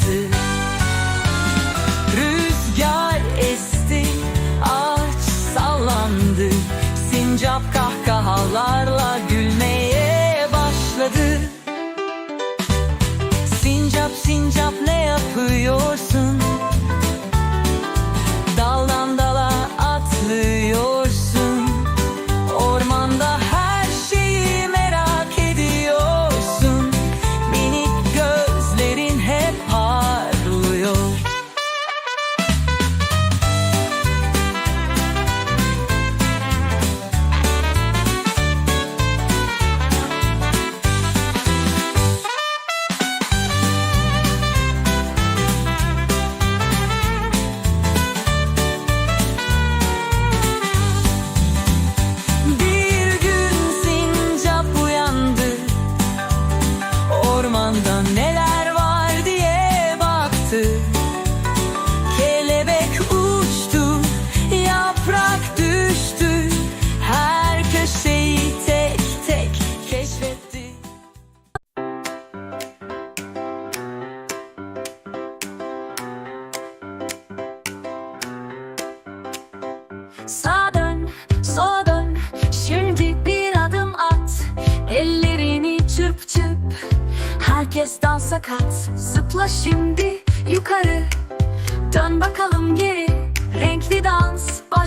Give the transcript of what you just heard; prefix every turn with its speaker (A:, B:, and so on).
A: vardı. Rüzgar esti, ağaç sallandı. Sincap kahkahalarla
B: Sağa dön, sola dön, şimdi bir adım at. Ellerini çırp çırp, herkes dansa kat. Zıpla şimdi yukarı, dön bakalım geri. Renkli dans baş